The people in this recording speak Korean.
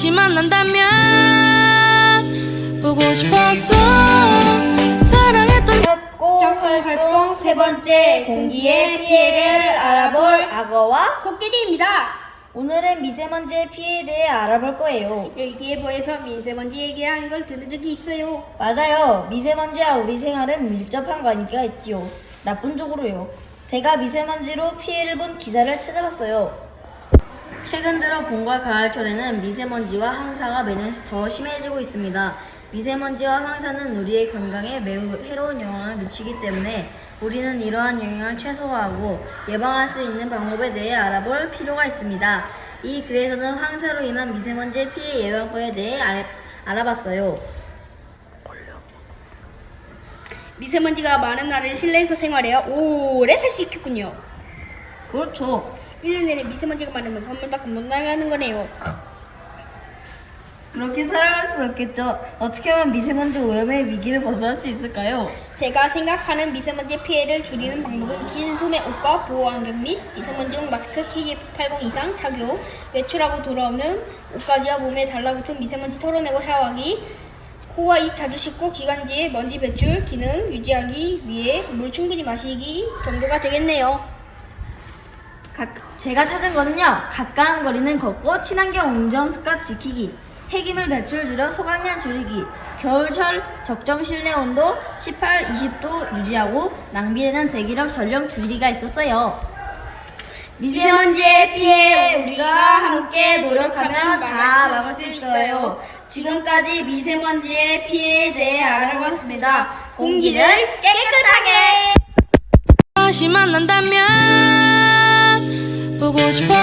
다시 만난다면 보고 싶었어 사랑했던 작고 활동 세 번째 공기의 피해를 알아볼 악어와 코끼리입니다. 오늘은 미세먼지의 피해에 대해 알아볼 거예요. 일기예보에서 미세먼지 얘기를 한걸 들은 적이 있어요. 맞아요. 미세먼지와 우리 생활은 밀접한 관계가 있지요. 나쁜 쪽으로요. 제가 미세먼지로 피해를 본 기사를 찾아봤어요. 최근 들어 봄과 가을철에는 미세먼지와 황사가 매년 더 심해지고 있습니다. 미세먼지와 황사는 우리의 건강에 매우 해로운 영향을 미치기 때문에 우리는 이러한 영향을 최소화하고 예방할 수 있는 방법에 대해 알아볼 필요가 있습니다. 이 글에서는 황사로 인한 미세먼지 피해 예방법에 대해 알, 알아봤어요. 미세먼지가 많은 날은 실내에서 생활해야 오래 살 수 있겠군요. 그렇죠. 1년 내내 미세먼지가 많으면 건물 밖으로 못 나가는 거네요. 그렇게 살아갈 수 없겠죠. 어떻게 하면 미세먼지 오염의 위기를 벗어날 수 있을까요? 제가 생각하는 미세먼지 피해를 줄이는 방법은 긴 소매 옷과 보호 안경 및 미세먼지용 마스크 KF80 이상 착용, 외출하고 돌아오는 옷가지와 몸에 달라붙은 미세먼지 털어내고 샤워하기, 코와 입 자주 씻고 기관지의 먼지 배출 기능 유지하기 위해 물 충분히 마시기 정도가 되겠네요. 각, 제가 찾은 거는요. 가까운 거리는 걷고 친환경 운전 습관 지키기, 폐기물 배출 줄여 소각량 줄이기, 겨울철 적정 실내 온도 18, 20도 유지하고 낭비되는 대기력 전력 줄이기가 있었어요. 미세먼지의 피해 우리가 함께 노력하면 막을 막을 수 있어요. 지금까지 미세먼지의 피해에 대해 알아봤습니다. 공기를 깨끗하게! 다시 만난다면 보고 싶어